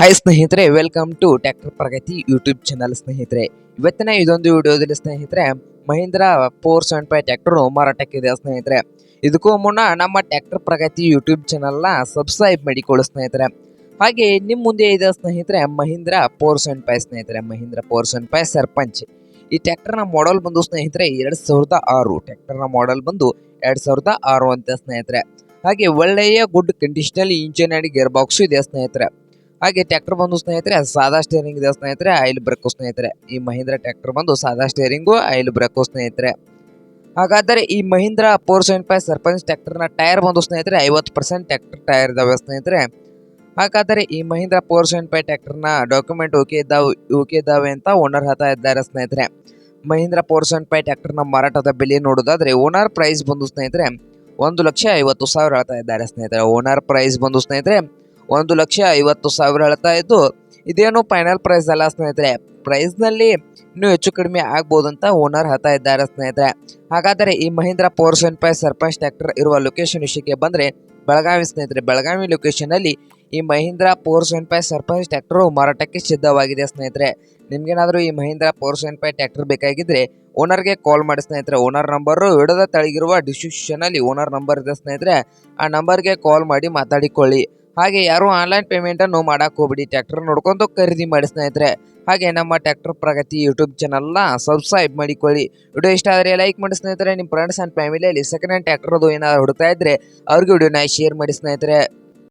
Hi ಸ್ನೇಹಿತರೆ welcome to tractor Pragati YouTube channel ಸ್ನೇಹಿತರೆ. ಇವತ್ತಿನ ಇದೊಂದು ವಿಡಿಯೋದಲ್ಲಿ ಸ್ನೇಹಿತರೆ, ಮಹೀಂದ್ರ ಫೋರ್ ಸೆವೆನ್ ಫೈವ್ ಮಾರಾಟಕ್ಕೆ ಮಾರಾಟಕ್ಕಿದೆ ಸ್ನೇಹಿತರೆ. ಇದಕ್ಕೂ ಮುನ್ನ ನಮ್ಮ ಟ್ಯಾಕ್ಟರ್ ಪ್ರಗತಿ ಯೂಟ್ಯೂಬ್ ಚಾನಲ್ನ ಸಬ್ಸ್ಕ್ರೈಬ್ ಮಾಡಿಕೊಳ್ಳಿ ಸ್ನೇಹಿತರೆ. ಹಾಗೆ ನಿಮ್ಮ ಮುಂದೆ ಇದೆ ಸ್ನೇಹಿತರೆ, ಮಹೀಂದ್ರ ಫೋರ್ ಸೆವೆನ್ ಫೈವ್ ಸ್ನೇಹಿತರೆ, Mahindra four seven five Sarpanch. ಈ ಟ್ಯಾಕ್ಟರ್ನ ಮಾಡೆಲ್ ಬಂದು ಸ್ನೇಹಿತರೆ, ಎರಡು ಸಾವಿರದ ಆರು. ಟ್ಯಾಕ್ಟರ್ನ ಮಾಡೆಲ್ ಬಂದು ಎರಡು ಸಾವಿರದ ಆರು ಅಂತ ಸ್ನೇಹಿತರೆ. ಹಾಗೆ ಒಳ್ಳೆಯ ಗುಡ್ ಕಂಡೀಷನಲ್ಲಿ ಇಂಜಿನ್ ಆ್ಯಂಡ್ ಗೇರ್ ಬಾಕ್ಸು ಇದೆ ಸ್ನೇಹಿತರೆ. ಹಾಗೆ ಟ್ರ್ಯಾಕ್ಟರ್ ಬಂದು ಸ್ನೇಹಿತರೆ, ಸಾದಾ ಸ್ಟೇರಿಂಗ್ ಇದೆ ಸ್ನೇಹಿತರೆ, ಆಯಿಲ್ ಬ್ರೇಕು ಸ್ನೇಹಿತರೆ. ಈ ಮಹೀಂದ್ರ ಟ್ರ್ಯಾಕ್ಟರ್ ಬಂದು ಸಾದಾ ಸ್ಟೇರಿಂಗು ಆಯಿಲ್ ಬ್ರೇಕು ಸ್ನೇಹಿತರೆ. ಹಾಗಾದರೆ ಈ Mahindra four seven five Sarpanch ಟ್ಯಾಕ್ಟರ್ನ tyre ಬಂದು ಸ್ನೇಹಿತರೆ, ಐವತ್ತು ಪರ್ಸೆಂಟ್ ಟ್ರ್ಯಾಕ್ಟರ್ ಟೈರ್ ಇದಾವೆ ಸ್ನೇಹಿತರೆ. ಹಾಗಾದರೆ ಈ ಮಹೀಂದ್ರ ಫೋರ್ ಸೆವೆಂಟ್ ಫೈವ್ ಟ್ಯಾಕ್ಟರ್ನ ಡಾಕ್ಯುಮೆಂಟ್ ಓಕೆ ಇದ್ದಾವೆ ಓಕೆ ಇದ್ದಾವೆ ಅಂತ ಓನರ್ ಹತಾ ಇದ್ದಾರೆ ಸ್ನೇಹಿತರೆ. ಮಹೀಂದ್ರ ಫೋರ್ ಸೆವೆಂಟ್ ಫೈವ್ ಟ್ರ್ಯಾಕ್ಟರ್ನ ಮಾರಾಟದ ಬೆಲೆ ನೋಡೋದಾದರೆ ಓನರ್ ಪ್ರೈಸ್ ಬಂದು ಸ್ನೇಹಿತರೆ, ಒಂದು ಲಕ್ಷ ಐವತ್ತು ಸಾವಿರ ಹೇಳ್ತಾ ಇದ್ದಾರೆ ಸ್ನೇಹಿತರೆ. ಓನರ್ ಪ್ರೈಸ್ ಬಂದು ಸ್ನೇಹಿತರೆ ಒಂದು ಲಕ್ಷ ಐವತ್ತು ಸಾವಿರ ಹೇಳ್ತಾ ಇದ್ದು, ಇದೇನು ಫೈನಲ್ ಪ್ರೈಸ್ ಅಲ್ಲ ಸ್ನೇಹಿತರೆ. ಪ್ರೈಸ್ನಲ್ಲಿ ಇನ್ನೂ ಹೆಚ್ಚು ಕಡಿಮೆ ಆಗ್ಬೋದು ಅಂತ ಓನರ್ ಹೇಳ್ತಾ ಇದ್ದಾರೆ ಸ್ನೇಹಿತರೆ. ಹಾಗಾದರೆ ಈ Mahindra four seven five Sarpanch tractor ಇರುವ ಲೊಕೇಶನ್ ವಿಷಯಕ್ಕೆ ಬಂದರೆ, ಬೆಳಗಾವಿ ಸ್ನೇಹಿತರೆ, ಬೆಳಗಾವಿ ಲೊಕೇಶನಲ್ಲಿ ಈ Mahindra four seven five Sarpanch tractor ಮಾರಾಟಕ್ಕೆ ಸಿದ್ಧವಾಗಿದೆ ಸ್ನೇಹಿತರೆ. ನಿಮ್ಗೇನಾದರೂ ಈ Mahindra four seven five tractor ಬೇಕಾಗಿದ್ದರೆ ಓನರ್ಗೆ ಕಾಲ್ ಮಾಡಿ ಸ್ನೇಹಿತರೆ. ಓನರ್ ನಂಬರು ವಿಡದ ತಳಗಿರುವ ಡಿಸ್ಕ್ರಿಪ್ಷನಲ್ಲಿ ಓನರ್ ನಂಬರ್ ಇದೆ ಸ್ನೇಹಿತರೆ. ಆ ನಂಬರ್ಗೆ ಕಾಲ್ ಮಾಡಿ ಮಾತಾಡಿಕೊಳ್ಳಿ. ಹಾಗೆ ಯಾರು ಆನ್ಲೈನ್ ಪೇಮೆಂಟ್ ಅನ್ನು ಮಾಡಕ್ ಹೋಗ್ಬಿಡಿ. ಟ್ರ್ಯಾಕ್ಟರ್ ನೋಡ್ಕೊಂಡು ಖರೀದಿ ಮಾಡಿ ಸ್ನೇಹಿತರೆ. ಹಾಗೆ ನಮ್ಮ ಟ್ರ್ಯಾಕ್ಟರ್ ಪ್ರಗತಿ ಯೂಟ್ಯೂಬ್ ಚಾನಲ್ನ ಸಬ್ಸ್ಕ್ರೈಬ್ ಮಾಡಿಕೊಳ್ಳಿ. ವಿಡಿಯೋ ಇಷ್ಟ ಆದರೆ ಲೈಕ್ ಮಾಡಿ ಸ್ನೇಹಿತರೆ. ನಿಮ್ಮ ಫ್ರೆಂಡ್ಸ್ ಆ್ಯಂಡ್ ಫ್ಯಾಮಿಲಿಯಲ್ಲಿ ಸೆಕೆಂಡ್ ಹ್ಯಾಂಡ್ ಟ್ರ್ಯಾಕ್ಟರ್ದು ಏನಾದ್ರು ಹುಡುಕ್ತಾ ಇದ್ರೆ ಅವ್ರಿಗೆ ವಿಡಿಯೋನ ಶೇರ್ ಮಾಡಿ ಸ್ನೇಹಿತರೆ.